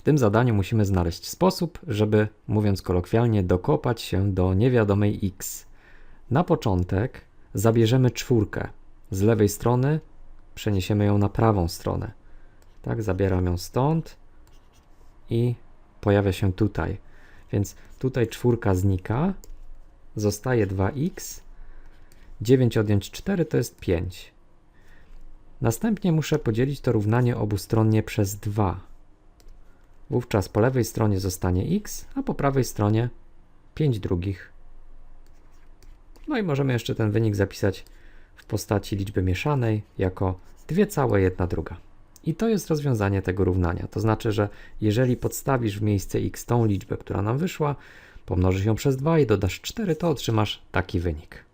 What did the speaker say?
W tym zadaniu musimy znaleźć sposób, żeby, mówiąc kolokwialnie, dokopać się do niewiadomej x. Na początek zabierzemy czwórkę. Z lewej strony przeniesiemy ją na prawą stronę. Tak, zabieram ją stąd i pojawia się tutaj. Więc tutaj czwórka znika, zostaje 2x. 9 odjąć 4 to jest 5. Następnie muszę podzielić to równanie obustronnie przez 2. Wówczas po lewej stronie zostanie x, a po prawej stronie 5 drugich. No i możemy jeszcze ten wynik zapisać w postaci liczby mieszanej jako 2 całe 1 druga. I to jest rozwiązanie tego równania. To znaczy, że jeżeli podstawisz w miejsce x tą liczbę, która nam wyszła, pomnożysz ją przez 2 i dodasz 4, to otrzymasz taki wynik.